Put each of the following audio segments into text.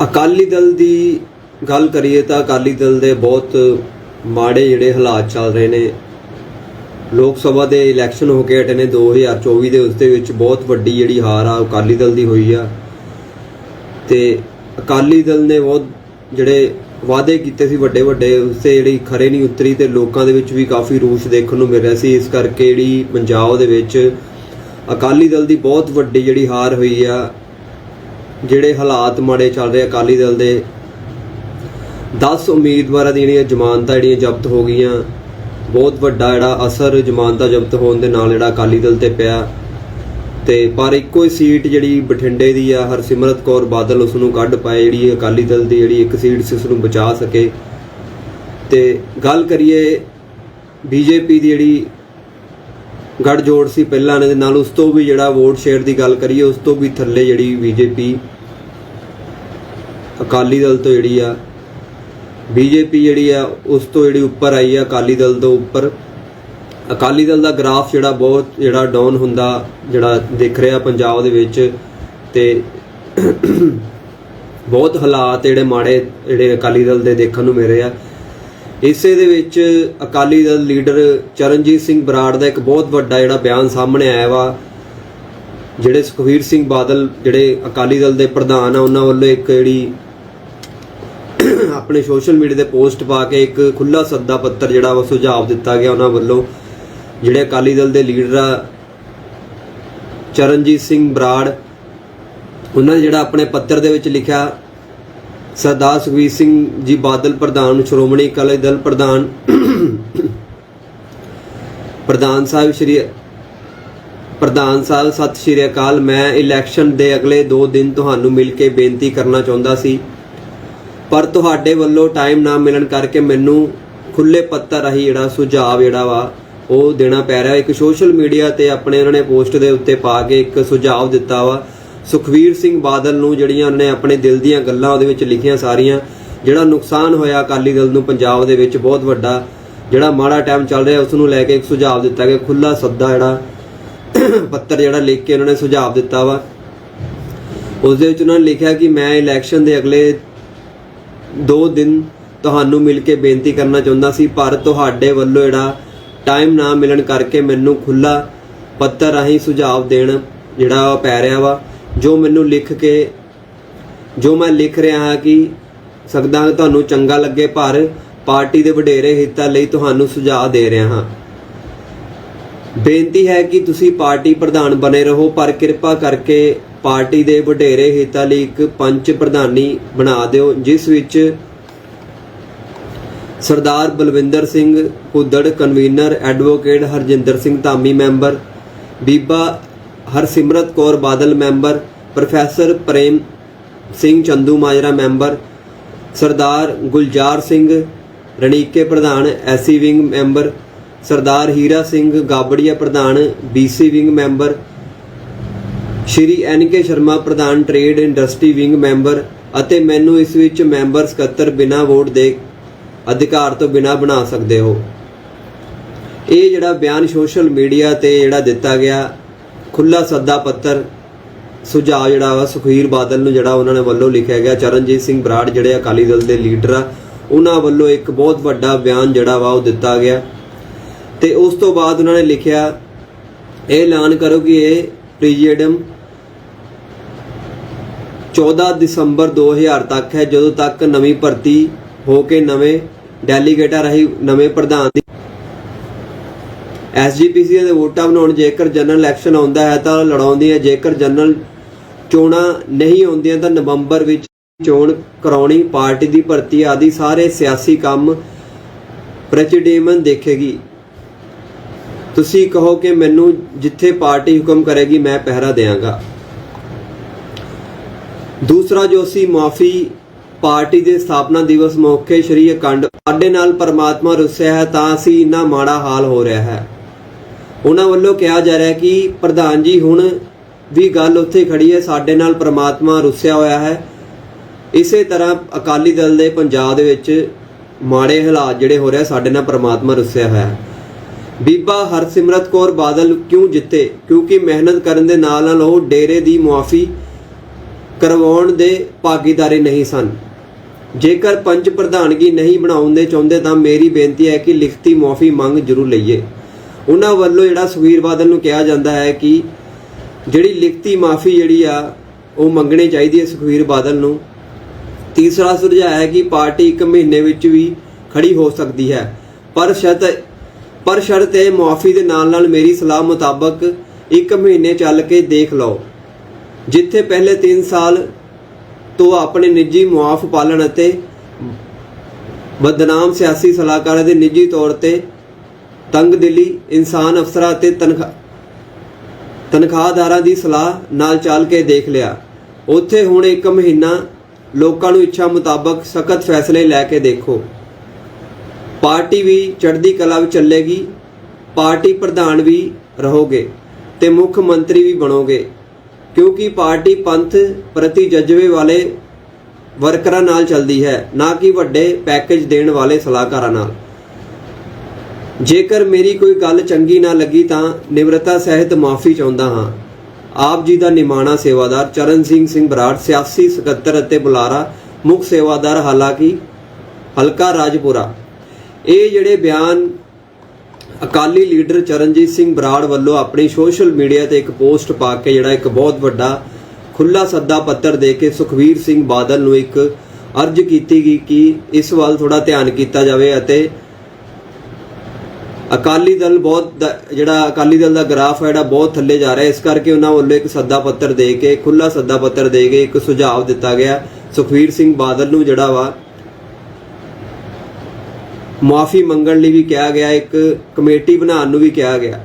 ਅਕਾਲੀ ਦਲ ਦੀ ਗੱਲ ਕਰੀਏ ਤਾਂ ਅਕਾਲੀ ਦਲ ਦੇ ਬਹੁਤ ਮਾੜੇ ਜਿਹੜੇ ਹਾਲਾਤ ਚੱਲ ਰਹੇ ਨੇ। ਲੋਕ ਸਭਾ ਦੇ ਇਲੈਕਸ਼ਨ ਹੋ ਕੇ ਹਟੇ ਨੇ 2024 ਦੇ ਉਸ ਦੇ ਵਿੱਚ ਬਹੁਤ ਵੱਡੀ ਜਿਹੜੀ ਹਾਰ ਆ ਅਕਾਲੀ ਦਲ ਦੀ ਹੋਈ ਆ। ਤੇ ਅਕਾਲੀ ਦਲ ਨੇ ਬਹੁਤ ਜਿਹੜੇ ਵਾਅਦੇ ਕੀਤੇ ਸੀ ਵੱਡੇ ਵੱਡੇ, ਉਸੇ ਜਿਹੜੀ ਖਰੇ ਨਹੀਂ ਉਤਰੀ ਤੇ ਲੋਕਾਂ ਦੇ ਵਿੱਚ ਵੀ ਕਾਫੀ ਰੋਸ਼ ਦੇਖਣ ਨੂੰ ਮਿਲ ਰਿਹਾ ਸੀ। ਇਸ ਕਰਕੇ ਜਿਹੜੀ ਪੰਜਾਬ ਦੇ ਵਿੱਚ ਅਕਾਲੀ ਦਲ ਦੀ ਬਹੁਤ ਵੱਡੀ ਜਿਹੜੀ ਹਾਰ ਹੋਈ ਆ ਜਿਹੜੇ ਹਾਲਾਤ ਮਾੜੇ ਚੱਲ ਰਹੇ ਅਕਾਲੀ ਦਲ ਦੇ। 10 ਉਮੀਦਵਾਰਾਂ ਦੀਆਂ ਜਿਹੜੀਆਂ ਜ਼ਮਾਨਤਾਂ ਜਿਹੜੀਆਂ ਜ਼ਬਤ ਹੋ ਗਈਆਂ, ਬਹੁਤ ਵੱਡਾ ਜਿਹੜਾ ਅਸਰ ਜ਼ਮਾਨਤਾਂ ਜ਼ਬਤ ਹੋਣ ਦੇ ਨਾਲ ਜਿਹੜਾ ਅਕਾਲੀ ਦਲ ਤੇ ਪਿਆ। ਤੇ ਪਰ ਇੱਕੋ ਹੀ ਸੀਟ ਜਿਹੜੀ ਬਠਿੰਡੇ ਦੀ ਆ, ਹਰਸਿਮਰਤ ਕੌਰ ਬਾਦਲ ਉਸ ਨੂੰ ਕੱਢ ਪਾਏ, ਜਿਹੜੀ ਅਕਾਲੀ ਦਲ ਦੀ ਜਿਹੜੀ ਇੱਕ ਸੀਟ ਸੀ, ਉਸ ਨੂੰ ਬਚਾ ਸਕੇ। ਤੇ ਗੱਲ ਕਰੀਏ ਬੀਜੇਪੀ ਦੀ ਜਿਹੜੀ ਗੱਠਜੋੜ ਸੀ ਪਹਿਲਾਂ ਨੇ ਦੇ ਨਾਲ, ਉਸ ਤੋਂ ਵੀ ਜਿਹੜਾ ਵੋਟ ਸ਼ੇਅਰ ਦੀ ਗੱਲ ਕਰੀਏ, ਉਸ ਤੋਂ ਵੀ ਥੱਲੇ ਜਿਹੜੀ ਬੀਜੇਪੀ ਅਕਾਲੀ ਦਲ ਤੋਂ ਜਿਹੜੀ ਆ, ਬੀਜੇਪੀ ਜਿਹੜੀ ਆ, ਉਸ ਤੋਂ ਜਿਹੜੀ ਉੱਪਰ ਆਈ ਆ ਅਕਾਲੀ ਦਲ ਤੋਂ ਉੱਪਰ। ਅਕਾਲੀ ਦਲ ਦਾ ਗ੍ਰਾਫ ਜਿਹੜਾ ਬਹੁਤ ਜਿਹੜਾ ਡਾਊਨ ਹੁੰਦਾ, ਜਿਹੜਾ ਦਿਖ ਰਿਹਾ ਪੰਜਾਬ ਦੇ ਵਿੱਚ, ਤੇ ਬਹੁਤ ਹਾਲਾਤ ਜਿਹੜੇ ਮਾੜੇ ਜਿਹੜੇ ਅਕਾਲੀ ਦਲ ਦੇ ਦੇਖਣ ਨੂੰ ਮਿਲ ਰਹੇ ਆ। ਇਸੇ ਦੇ ਵਿੱਚ ਅਕਾਲੀ ਦਲ ਲੀਡਰ ਚਰਨਜੀਤ ਸਿੰਘ ਬਰਾੜ ਦਾ ਇੱਕ ਬਹੁਤ ਵੱਡਾ ਜਿਹੜਾ ਬਿਆਨ ਸਾਹਮਣੇ ਆਇਆ ਵਾ, ਜਿਹੜੇ ਸੁਖਵੀਰ ਸਿੰਘ ਬਾਦਲ ਜਿਹੜੇ ਅਕਾਲੀ ਦਲ ਦੇ ਪ੍ਰਧਾਨ ਆ, ਉਹਨਾਂ ਵੱਲੋਂ ਇੱਕ ਜਿਹੜੀ ਆਪਣੇ ਸੋਸ਼ਲ ਮੀਡੀਆ ਤੇ ਪੋਸਟ ਪਾ ਕੇ ਇੱਕ ਖੁੱਲਾ ਸੱਦਾ ਪੱਤਰ ਜਿਹੜਾ ਵਾ ਸੁਝਾਅ ਦਿੱਤਾ ਗਿਆ ਉਹਨਾਂ ਵੱਲੋਂ, ਜਿਹੜੇ ਅਕਾਲੀ ਦਲ ਦੇ ਲੀਡਰ ਆ ਚਰਨਜੀਤ ਸਿੰਘ ਬਰਾੜ, ਉਹਨਾਂ ਨੇ ਜਿਹੜਾ ਆਪਣੇ ਪੱਤਰ ਦੇ ਵਿੱਚ ਲਿਖਿਆ ਸਰਦਾਰ ਸੁਖਵੀਰ ਸਿੰਘ ਜੀ ਬਾਦਲ ਪ੍ਰਧਾਨ, ਸ਼੍ਰੋਮਣੀ ਅਕਾਲੀ ਦਲ ਪ੍ਰਧਾਨ ਪ੍ਰਧਾਨ ਸਾਹਿਬ ਸ਼੍ਰੀ, ਪ੍ਰਧਾਨ ਸਾਹਿਬ, ਸਤਿ ਸ਼੍ਰੀ ਅਕਾਲ। ਮੈਂ ਇਲੈਕਸ਼ਨ ਦੇ ਅਗਲੇ 2 ਦਿਨ ਤੁਹਾਨੂੰ ਮਿਲ ਕੇ ਬੇਨਤੀ ਕਰਨਾ ਚਾਹੁੰਦਾ ਸੀ, ਪਰ ਤੁਹਾਡੇ ਵੱਲੋਂ ਟਾਈਮ ਨਾ ਮਿਲਣ ਕਰਕੇ ਮੈਨੂੰ ਖੁੱਲੇ ਪੱਤਰ ਰਾਹੀਂ ਜਿਹੜਾ ਸੁਝਾਅ ਜਿਹੜਾ ਵਾ, ਉਹ ਦੇਣਾ ਪੈ ਰਿਹਾ। ਇੱਕ ਸੋਸ਼ਲ ਮੀਡੀਆ ਤੇ ਆਪਣੇ ਉਹਨਾਂ ਨੇ ਪੋਸਟ ਦੇ ਉੱਤੇ ਪਾ ਕੇ ਇੱਕ ਸੁਝਾਅ ਦਿੱਤਾ ਵਾ। ਸੁਖਵੀਰ ਸਿੰਘ ਬਾਦਲ ਨੂੰ ਜਿਹੜੀਆਂ ਉਹਨੇ ਆਪਣੇ ਦਿਲ ਦੀਆਂ ਗੱਲਾਂ ਉਹਦੇ ਵਿੱਚ ਲਿਖੀਆਂ ਸਾਰੀਆਂ, ਜਿਹੜਾ ਨੁਕਸਾਨ ਹੋਇਆ ਅਕਾਲੀ ਦਲ ਨੂੰ ਪੰਜਾਬ ਦੇ ਵਿੱਚ ਬਹੁਤ ਵੱਡਾ, ਜਿਹੜਾ ਮਾੜਾ ਟਾਈਮ ਚੱਲ ਰਿਹਾ ਉਸ ਨੂੰ ਲੈ ਕੇ ਇੱਕ ਸੁਝਾਅ ਦਿੱਤਾ ਗਿਆ ਖੁੱਲਾ ਸੱਦਾ ਜਿਹੜਾ, ਪੱਤਰ ਜਿਹੜਾ ਲਿਖ ਕੇ ਉਹਨਾਂ ਨੇ ਸੁਝਾਅ ਦਿੱਤਾ ਵਾ। ਉਸ ਦੇ ਵਿੱਚ ਉਹਨਾਂ ਨੇ ਲਿਖਿਆ ਕਿ ਮੈਂ ਇਲੈਕਸ਼ਨ ਦੇ ਅਗਲੇ 2 ਦਿਨ ਤੁਹਾਨੂੰ ਮਿਲ ਕੇ ਬੇਨਤੀ ਕਰਨਾ ਚਾਹੁੰਦਾ ਸੀ, ਪਰ ਤੁਹਾਡੇ ਵੱਲੋਂ ਜਿਹੜਾ ਟਾਈਮ ਨਾ ਮਿਲਣ ਕਰਕੇ ਮੈਨੂੰ ਖੁੱਲਾ ਪੱਤਰ ਰਾਹੀਂ ਸੁਝਾਅ ਦੇਣ ਜਿਹੜਾ ਪੈ ਰਿਹਾ ਵਾ। ਜੋ ਮੈਨੂੰ ਲਿਖ ਕੇ, ਜੋ ਮੈਂ ਲਿਖ ਰਿਹਾ ਹਾਂ ਕਿ ਸਕਦਾ ਤੁਹਾਨੂੰ ਚੰਗਾ ਲੱਗੇ, ਪਰ ਪਾਰਟੀ ਦੇ ਵਡੇਰੇ ਹਿੱਤਾਂ ਲਈ ਤੁਹਾਨੂੰ ਸੁਝਾਅ ਦੇ ਰਿਹਾ ਹਾਂ। ਬੇਨਤੀ ਹੈ ਕਿ ਤੁਸੀਂ ਪਾਰਟੀ ਪ੍ਰਧਾਨ ਬਣੇ ਰਹੋ, ਪਰ ਕਿਰਪਾ ਕਰਕੇ ਪਾਰਟੀ ਦੇ ਵਡੇਰੇ ਹਿੱਤਾਂ ਲਈ ਇੱਕ ਪੰਚ ਪ੍ਰਧਾਨੀ ਬਣਾ ਦਿਓ, ਜਿਸ ਵਿੱਚ Sardar Balwinder Singh Kuddar convener advocate Harjinder Singh Dhami member Bibba Harsimrat Kaur Badal member, professor Prem Singh Chandumajra member, Sardar Gulzar Singh Ranike ਪ੍ਰਧਾਨ SC wing member, Sardar Hira Singh Gabria ਪ੍ਰਧਾਨ BC wing member, Shri N K Sharma ਪ੍ਰਧਾਨ, trade industry wing member ਅਤੇ ਮੈਨੂੰ ਇਸ ਵਿੱਚ member ਸਕੱਤਰ ਬਿਨਾਂ vote ਦੇ ਅਧਿਕਾਰ ਤੋਂ ਬਿਨਾਂ ਬਣਾ ਸਕਦੇ ਹੋ। ਇਹ ਜਿਹੜਾ ਬਿਆਨ ਸੋਸ਼ਲ ਮੀਡੀਆ ਤੇ ਜਿਹੜਾ ਦਿੱਤਾ ਗਿਆ ਖੁੱਲਾ ਸੱਦਾ ਪੱਤਰ ਸੁਝਾਅ ਜਿਹੜਾ ਵਾ ਸੁਖਵੀਰ ਬਾਦਲ ਨੂੰ ਜਿਹੜਾ ਉਹਨਾਂ ਨੇ ਵੱਲੋਂ ਲਿਖਿਆ ਗਿਆ। ਚਰਨਜੀਤ ਸਿੰਘ ਬਰਾੜ ਜਿਹੜੇ ਅਕਾਲੀ ਦਲ ਦੇ ਲੀਡਰ ਆ, ਉਹਨਾਂ ਵੱਲੋਂ ਇੱਕ ਬਹੁਤ ਵੱਡਾ ਬਿਆਨ ਜਿਹੜਾ ਵਾ, ਉਹ ਦਿੱਤਾ ਗਿਆ। ਤੇ ਉਸ ਤੋਂ ਬਾਅਦ ਉਹਨਾਂ ਨੇ ਲਿਖਿਆ, ਇਹ ਐਲਾਨ ਕਰੋ ਕਿ ਇਹ ਪ੍ਰੀਜੀਡਮ 14 ਦਸੰਬਰ 2000 ਤੱਕ ਹੈ, ਜਦੋਂ ਤੱਕ ਨਵੀਂ ਭਰਤੀ ਹੋ ਕੇ ਨਵੇਂ ਡੈਲੀਗੇਟਾਂ ਰਹੀ ਨਵੇਂ ਪ੍ਰਧਾਨ ਦੀ ਐਸਜੀਪੀਸੀ ਦੇ ਵੋਟਾਂ ਬਣਾਉਣ ਜੇਕਰ ਜਨਰਲ ਇਲੈਕਸ਼ਨ ਆਉਂਦਾ ਹੈ ਤਾਂ ਲੜਾਉਂਦੀ ਹੈ। ਜੇਕਰ ਜਨਰਲ ਚੋਣਾਂ ਨਹੀਂ ਆਉਂਦੀਆਂ ਤਾਂ ਨਵੰਬਰ ਵਿੱਚ ਚੋਣ ਕਰਾਉਣੀ, ਪਾਰਟੀ ਦੀ ਭਰਤੀ ਆਦਿ ਸਾਰੇ ਸਿਆਸੀ ਕੰਮ ਪ੍ਰੈਜ਼ੀਡੈਂਟ ਦੇਖੇਗੀ। ਤੁਸੀਂ ਕਹੋ ਕਿ ਮੈਨੂੰ ਜਿੱਥੇ ਪਾਰਟੀ ਹੁਕਮ ਕਰੇਗੀ, ਮੈਂ ਪਹਿਰਾ ਦੇਵਾਂਗਾ। ਦੂਸਰਾ ਜੋ ਸੀ ਮਾਫੀ ਪਾਰਟੀ ਦੇ ਸਥਾਪਨਾ ਦਿਵਸ ਮੌਕੇ ਸ਼੍ਰੀ ਅਕੰਡ ਸਾਡੇ ਨਾਲ ਪਰਮਾਤਮਾ ਰੁੱਸਿਆ ਹੈ ਤਾਂ ਅਸੀਂ ਇੰਨਾ ਮਾੜਾ ਹਾਲ ਹੋ ਰਿਹਾ ਹੈ। ਉਹਨਾਂ ਵੱਲੋਂ ਕਿਹਾ ਜਾ ਰਿਹਾ ਕਿ ਪ੍ਰਧਾਨ ਜੀ ਹੁਣ ਵੀ ਗੱਲ ਉੱਥੇ ਖੜੀ ਹੈ, ਸਾਡੇ ਨਾਲ ਪਰਮਾਤਮਾ ਰੁੱਸਿਆ ਹੋਇਆ ਹੈ। ਇਸੇ ਤਰ੍ਹਾਂ ਅਕਾਲੀ ਦਲ ਦੇ ਪੰਜਾਬ ਦੇ ਵਿੱਚ ਮਾੜੇ ਹਾਲਾਤ ਜਿਹੜੇ ਹੋ ਰਿਹਾ ਸਾਡੇ ਨਾਲ ਪਰਮਾਤਮਾ ਰੁੱਸਿਆ ਹੋਇਆ ਹੈ। ਬੀਬਾ ਹਰਸਿਮਰਤ ਕੌਰ ਬਾਦਲ ਕਿਉਂ ਜਿੱਤੇ? ਕਿਉਂਕਿ ਮਿਹਨਤ ਕਰਨ ਦੇ ਨਾਲ ਨਾਲ ਉਹ ਡੇਰੇ ਦੀ ਮੁਆਫੀ ਕਰਵਾਉਣ ਦੇ ਭਾਗੀਦਾਰੀ ਨਹੀਂ ਸਨ। ਜੇਕਰ ਪੰਜ ਪ੍ਰਧਾਨਗੀ ਨਹੀਂ ਬਣਾਉਣ ਦੇ ਚਾਹੁੰਦੇ ਤਾਂ ਮੇਰੀ ਬੇਨਤੀ ਹੈ ਕਿ ਲਿਖਤੀ ਮੁਆਫ਼ੀ ਮੰਗ ਜ਼ਰੂਰ ਲਈਏ। ਉਹਨਾਂ ਵੱਲੋਂ ਜਿਹੜਾ ਸੁਖਬੀਰ ਬਾਦਲ ਨੂੰ ਕਿਹਾ ਜਾਂਦਾ ਹੈ ਕਿ ਜਿਹੜੀ ਲਿਖਤੀ ਮਾਫੀ ਜਿਹੜੀ ਆ, ਉਹ ਮੰਗਣੀ ਚਾਹੀਦੀ ਹੈ ਸੁਖਬੀਰ ਬਾਦਲ ਨੂੰ। ਤੀਸਰਾ ਸੁਝਾਅ ਹੈ ਕਿ ਪਾਰਟੀ ਇੱਕ ਮਹੀਨੇ ਵਿੱਚ ਵੀ ਖੜੀ ਹੋ ਸਕਦੀ ਹੈ। ਪਰ ਸ਼ਰਤ ਪਰ ਸ਼ਰਤ ਇਹ ਮੁਆਫੀ ਦੇ ਨਾਲ ਨਾਲ ਮੇਰੀ ਸਲਾਹ ਮੁਤਾਬਕ ਇੱਕ ਮਹੀਨੇ ਚੱਲ ਕੇ ਦੇਖ ਲਓ। ਜਿੱਥੇ ਪਹਿਲੇ 3 ਸਾਲ ਤੋਂ ਆਪਣੇ ਨਿੱਜੀ ਮੁਆਫ ਪਾਲਣ ਅਤੇ ਬਦਨਾਮ ਸਿਆਸੀ ਸਲਾਹਕਾਰਾਂ ਦੇ ਨਿੱਜੀ ਤੌਰ ਤੇ ਤੰਗਦਿਲੀ ਇਨਸਾਨ ਅਫਸਰਾਂ ਅਤੇ ਤਨਖਾਹ ਤਨਖਾਹਦਾਰਾਂ ਦੀ ਸਲਾਹ ਨਾਲ ਚੱਲ ਕੇ ਦੇਖ ਲਿਆ। ਉੱਥੇ ਹੁਣ ਇੱਕ ਮਹੀਨਾ ਲੋਕਾਂ ਨੂੰ ਇੱਛਾ ਮੁਤਾਬਕ ਸਖਤ ਫੈਸਲੇ ਲੈ ਕੇ ਦੇਖੋ। ਪਾਰਟੀ ਵੀ ਚੜ੍ਹਦੀ ਕਲਾ ਵਿੱਚ ਚੱਲੇਗੀ, ਪਾਰਟੀ ਪ੍ਰਧਾਨ ਵੀ ਰਹੋਗੇ ਤੇ ਮੁੱਖ ਮੰਤਰੀ ਵੀ ਬਣੋਗੇ। ਕਿਉਂਕਿ ਪਾਰਟੀ ਪੰਥ ਪ੍ਰਤੀ ਜਜ਼ਬੇ ਵਾਲੇ ਵਰਕਰਾਂ ਨਾਲ ਚੱਲਦੀ ਹੈ, ਨਾ ਕਿ ਵੱਡੇ ਪੈਕੇਜ ਦੇਣ ਵਾਲੇ ਸਲਾਹਕਾਰਾਂ ਨਾਲ। ਜੇਕਰ ਮੇਰੀ ਕੋਈ ਗੱਲ ਚੰਗੀ ਨਾ ਲੱਗੀ ਤਾਂ ਨਿਮਰਤਾ ਸਹਿਤ ਮਾਫੀ ਚਾਹੁੰਦਾ ਹਾਂ। ਆਪ ਜੀ ਦਾ ਨਿਮਾਣਾ ਸੇਵਾਦਾਰ ਚਰਨ ਸਿੰਘ ਸਿੰਘ ਬਰਾੜ, ਸਿਆਸੀ ਸਕੱਤਰ ਅਤੇ ਬੁਲਾਰਾ, ਮੁੱਖ ਸੇਵਾਦਾਰ ਹਾਲਾਂਕਿ ਹਲਕਾ ਰਾਜਪੁਰਾ। ਇਹ ਜਿਹੜੇ ਬਿਆਨ ਅਕਾਲੀ ਲੀਡਰ ਚਰਨਜੀਤ ਸਿੰਘ ਬਰਾੜ ਵੱਲੋਂ ਆਪਣੀ ਸੋਸ਼ਲ ਮੀਡੀਆ ਤੇ ਇੱਕ ਪੋਸਟ ਪਾ ਕੇ ਜਿਹੜਾ ਇੱਕ ਬਹੁਤ ਵੱਡਾ ਖੁੱਲਾ ਸੱਦਾ ਪੱਤਰ ਦੇ ਕੇ ਸੁਖਵੀਰ ਸਿੰਘ ਬਾਦਲ ਨੂੰ ਇੱਕ ਅਰਜ਼ ਕੀਤੀ ਗਈ ਕਿ ਇਸ ਵੱਲ ਥੋੜਾ ਧਿਆਨ ਕੀਤਾ ਜਾਵੇ ਅਤੇ ਅਕਾਲੀ ਦਲ ਬਹੁਤ ਦ- ਜਿਹੜਾ ਅਕਾਲੀ ਦਲ ਦਾ ਗ੍ਰਾਫ ਹੈ ਜਿਹੜਾ ਬਹੁਤ ਥੱਲੇ ਜਾ ਰਿਹਾ ਹੈ। ਇਸ ਕਰਕੇ ਉਹਨਾਂ ਵੱਲੋਂ ਇੱਕ ਸੱਦਾ ਪੱਤਰ ਦੇ ਕੇ ਖੁੱਲਾ ਸੱਦਾ ਪੱਤਰ ਦੇ ਕੇ ਇੱਕ ਸੁਝਾਅ ਦਿੱਤਾ ਗਿਆ। ਸੁਖਵੀਰ ਸਿੰਘ ਬਾਦਲ ਨੂੰ ਜਿਹੜਾ ਵਾ ਮਾਫੀ ਮੰਗਣ ਲਈ ਵੀ ਕਿਹਾ ਗਿਆ, ਇੱਕ ਕਮੇਟੀ ਬਣਾਉਣ ਨੂੰ ਵੀ ਕਿਹਾ ਗਿਆ।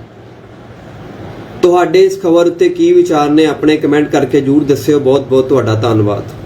ਤੁਹਾਡੇ ਇਸ ਖਬਰ ਉੱਤੇ ਕੀ ਵਿਚਾਰ ਨੇ, ਆਪਣੇ ਕਮੈਂਟ ਕਰਕੇ ਜਰੂਰ ਦੱਸਿਓ। ਬਹੁਤ ਬਹੁਤ ਤੁਹਾਡਾ ਧੰਨਵਾਦ।